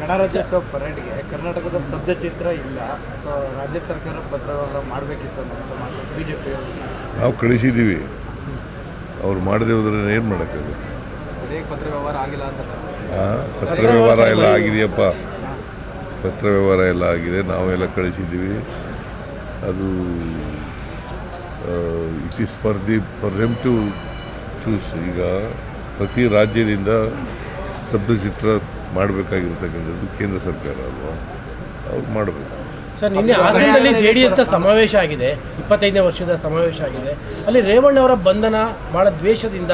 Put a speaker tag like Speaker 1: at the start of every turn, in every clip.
Speaker 1: ಗಣರಾಜ್ಯೋತ್ಸವ ಪರೇಡ್ಗೆ ಕರ್ನಾಟಕದ ಸ್ತಬ್ಧ ಚಿತ್ರ ಇಲ್ಲ. ಸೊ ರಾಜ್ಯ ಸರ್ಕಾರ ಪತ್ರವನ್ನು ಮಾಡಬೇಕಿತ್ತು ಬಿ ಜೆ ಪಿ
Speaker 2: ನಾವು ಕಳಿಸಿದ್ದೀವಿ. ಅವ್ರು ಮಾಡದೇ ಹೋದ್ರೆ ಏನು ಮಾಡೋಕ್ಕಾಗುತ್ತೆ?
Speaker 1: ಪತ್ರ ವ್ಯವಹಾರ ಆಗಿಲ್ಲ ಅಂತ
Speaker 2: ಪತ್ರ ವ್ಯವಹಾರ ಎಲ್ಲ ಆಗಿದೆಯಪ್ಪ. ಪತ್ರ ವ್ಯವಹಾರ ಎಲ್ಲ ಆಗಿದೆ ನಾವೆಲ್ಲ ಕಳಿಸಿದ್ದೀವಿ. ಅದು it is for the for to choose ಈಗ ಪ್ರತಿ ರಾಜ್ಯದಿಂದ ಚಿತ್ರ ಮಾಡಬೇಕಾಗಿರ್ತಕ್ಕಂಥದ್ದು ಕೇಂದ್ರ ಸರ್ಕಾರ ಅಲ್ವಾ? ಅವ್ರು ಮಾಡಬೇಕು.
Speaker 3: ಸರ್ ನಿನ್ನೆ ಹಾಸನದಲ್ಲಿ ಜೆ ಡಿ ಎಸ್ ಸಮಾವೇಶ ಆಗಿದೆ. ಇಪ್ಪತ್ತೈದನೇ ವರ್ಷದ ಸಮಾವೇಶ ಆಗಿದೆ. ಅಲ್ಲಿ ರೇವಣ್ಣ ಅವರ ಬಂಧನ ಭಾಳ ದ್ವೇಷದಿಂದ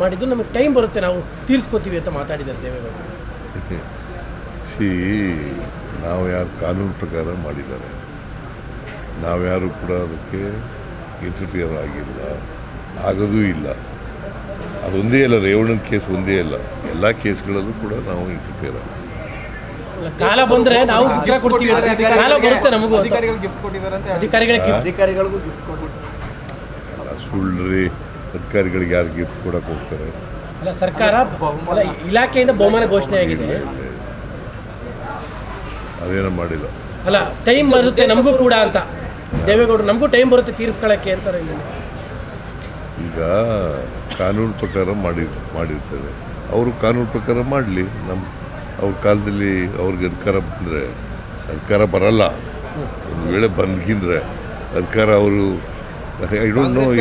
Speaker 3: ಮಾಡಿದ್ದು ನಮಗೆ ಟೈಮ್ ಬರುತ್ತೆ ನಾವು ತೀರಿಸ್ಕೋತೀವಿ ಅಂತ ಮಾತಾಡಿದ್ದಾರೆ ದೇವೇಗೌಡ.
Speaker 2: ಸಿ ನಾವು ಯಾರು ಕಾನೂನು ಪ್ರಕಾರ ಮಾಡಿದ್ದಾರೆ. ನಾವ್ಯಾರು ಕೂಡ ಅದಕ್ಕೆ ಇಂಟರ್ಫಿಯರ್ ಆಗಿಲ್ಲ. ಆಗೋದೂ ಇಲ್ಲ. ಅದೊಂದೇ ಅಲ್ಲ ರೇವಣ್ಣನ ಕೇಸ್ ಒಂದೇ ಅಲ್ಲ. ಎಲ್ಲ ಕೇಸ್ಗಳಲ್ಲೂ ಕೂಡ ನಾವು ಇಂಟರ್ಫಿಯರ್ ಆಗ
Speaker 3: ಕಾಲ ಬಂದ್ರೆ ನಾವು ಉತ್ತರ ಕೊಡ್ತೀವಿ. ಕಾಲ ಬರುತ್ತೆ ನಮಗೂ ಅಂತ.
Speaker 1: ಅಧಿಕಾರಿಗಳು ಗಿಫ್ಟ್ ಕೊಟ್ಟಿದ್ದಾರೆ ಅಂತ
Speaker 3: ಅಧಿಕಾರಿಗಳಿಗೆ
Speaker 1: ಅಧಿಕಾರಿಗಳಿಗೂ ಗಿಫ್ಟ್ ಕೊಟ್ಟಿದ್ದಾರೆ.
Speaker 2: ಅಲ್ಲ ಸುಳ್ಳ್ರಿ. ಅಧಿಕಾರಿಗಳಿಗೆ ಯಾರು ಗಿಫ್ಟ್ ಕೊಡಕ್ಕೆ ಹೋಗ್ತಾರೆ?
Speaker 3: ಅಲ್ಲ ಸರ್ಕಾರ ಅಲ್ಲ ಇಲಾಖೆಯಿಂದ ಬಹುಮಾನ ಘೋಷಣೆ ಆಗಿದೆ.
Speaker 2: ಅದೇನೋ ಮಾಡಿಲ್ಲ.
Speaker 3: ಅಲ್ಲ ಟೈಮ್ ಬರುತ್ತೆ ನಮಗೂ ಕೂಡ ಅಂತ. ದೇವೇಗೌಡರು ನಮಗೂ ಟೈಮ್ ಬರುತ್ತೆ ತೀರಿಸ್ಕೊಳ್ಳೋಕ್ಕೆ ಅಂತಾರೆ ಇಲ್ಲಿ.
Speaker 2: ಈಗ ಕಾನೂನು ಪ್ರಕಾರ ಮಾಡಿ ಮಾಡಿರ್ತೇವೆ. ಅವರು ಕಾನೂನು ಪ್ರಕಾರ ಮಾಡಲಿ. ನಮ್ಮ ಅವ್ರ ಕಾಲದಲ್ಲಿ ಅವ್ರಿಗೆ ಅಧಿಕಾರ ಬಂದರೆ ಅಧಿಕಾರ ಬರಲ್ಲ. ಒಂದು ವೇಳೆ ಬಂದ್ಗಿಂದ್ರೆ ಅಧಿಕಾರ ಅವರು ಐ ಡೋಂಟ್ ನೋ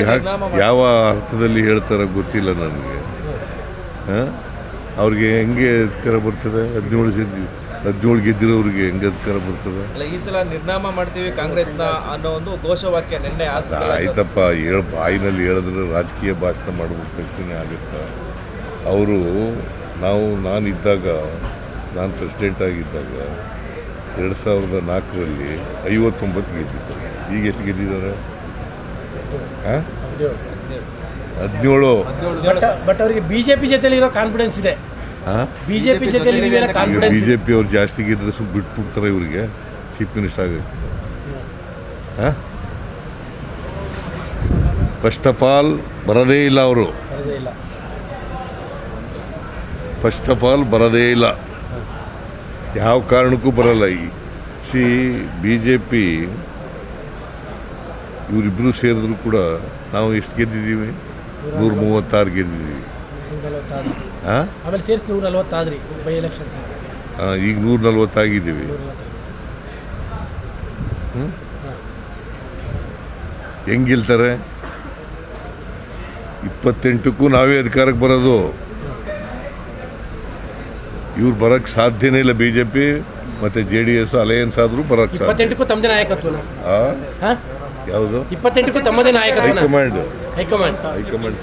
Speaker 2: ಯಾವ ಅರ್ಥದಲ್ಲಿ ಹೇಳ್ತಾರೆ ಗೊತ್ತಿಲ್ಲ ನನಗೆ. ಹಾಂ? ಅವ್ರಿಗೆ ಹೆಂಗೆ ಅಧಿಕಾರ ಬರ್ತದೆ? ಹದಿನೇಳು ಜನ ಹದಿನೇಳು ಗೆದ್ದಿರೋರಿಗೆ ಹೆಂಗೆ ಅಧಿಕಾರ ಬರ್ತದೆ?
Speaker 4: ಅಲ್ಲ ಈ ಸಲ ನಿರ್ನಾಮ ಮಾಡ್ತೀವಿ ಕಾಂಗ್ರೆಸ್ನ ಅನ್ನೋ ಒಂದು ಘೋಷವಾಕ್ಯ ನಿನ್ನೆ
Speaker 2: ಆಯ್ತಪ್ಪ ಹೇಳ ಬಾಯಿನಲ್ಲಿ ಹೇಳಿದ್ರೆ ರಾಜಕೀಯ ಭಾಷಣ ಮಾಡಬೇಕು ಆಗುತ್ತೆ ಆಗುತ್ತಾ. ಅವರು ನಾವು ನಾನಿದ್ದಾಗ ನಾನು ಪ್ರೆಸಿಡೆಂಟ್ ಆಗಿದ್ದಾಗ ಎರಡು ಸಾವಿರದ ನಾಲ್ಕರಲ್ಲಿ ಐವತ್ತೊಂಬತ್ತು ಗೆದ್ದಿದ್ದಾರೆ. ಈಗ ಎಷ್ಟು ಗೆದ್ದಿದ್ದಾರೆ? ಹಾಂ? ಹದಿನೇಳು.
Speaker 3: ಬಟ್ ಬಟ್ ಅವರಿಗೆ ಬಿಜೆಪಿ ಜೊತೆ ಇರೋ ಕಾನ್ಫಿಡೆನ್ಸ್ ಇದೆ.
Speaker 2: ಹಾಂ
Speaker 3: ಬಿಜೆಪಿ ಜೊತೆಲಿ ಇದೀವಿ ಅನ್ನೋ
Speaker 2: ಈಗ
Speaker 3: ಕಾನ್ಫಿಡೆನ್ಸ್
Speaker 2: ಬಿ ಜೆ ಪಿ ಅವ್ರು ಜಾಸ್ತಿ ಗೆದ್ದರೆ ಸ್ವಲ್ಪ ಬಿಟ್ಬಿಡ್ತಾರೆ ಇವರಿಗೆ. ಚೀಫ್ ಮಿನಿಸ್ಟರ್ ಆಗಕ್ಕೆ. ಹಾಂ ಫಸ್ಟ್ ಆಫ್ ಆಲ್ ಬರದೇ ಇಲ್ಲ ಅವರು.
Speaker 3: ಬರೋದೇ ಇಲ್ಲ.
Speaker 2: ಫಸ್ಟ್ ಆಫ್ ಆಲ್ ಬರದೇ ಇಲ್ಲ. ಯಾವ ಕಾರಣಕ್ಕೂ ಬರಲ್ಲ ಈ. ಸಿ ಬಿ ಜೆ ಪಿ ಇವರಿಬ್ಬರು ಸೇರಿದ್ರು ಕೂಡ ನಾವು ಎಷ್ಟು ಗೆದ್ದಿದ್ದೀವಿ? ನೂರ ಮೂವತ್ತಾರು ಗೆದ್ದಿದ್ದೀವಿ. ಹಾಂ
Speaker 3: ಆಮೇಲೆ ಸೇರಿಸಿ ನೂರ ನಲವತ್ತಾದ್ರಿ ಬೈ ಎಲೆಕ್ಷನ್
Speaker 2: ಈಗ ನೂರ ನಲ್ವತ್ತಾಗಿದ್ದೀವಿ ಹೆಂಗೆ ಗೆಲ್ತಾರೆ? ಇಪ್ಪತ್ತೆಂಟಕ್ಕೂ ನಾವೇ ಅಧಿಕಾರಕ್ಕೆ ಬರೋದು. ಇವ್ರು ಬರೋಕ್ಕೆ ಸಾಧ್ಯನೇ ಇಲ್ಲ ಬಿ ಜೆ ಪಿ ಮತ್ತು ಜೆ ಡಿ ಎಸ್ ಅಲಯನ್ಸ್ ಆದರೂ ಬರೋಕ್ಕೆ ಸಾಧ್ಯ.
Speaker 3: ಇಪ್ಪತ್ತೆಂಟಕ್ಕೂ ತಮ್ಮದೇ? ಹಾಂ?
Speaker 2: ಯಾವುದು?
Speaker 3: ಇಪ್ಪತ್ತೆಂಟಕ್ಕೂ ತಮ್ಮದೇ ನಾಯಕ
Speaker 2: ಹೈಕಮಾಂಡ್.
Speaker 3: ಹೈಕಮಾಂಡ್.
Speaker 2: ಹೈಕಮಾಂಡ್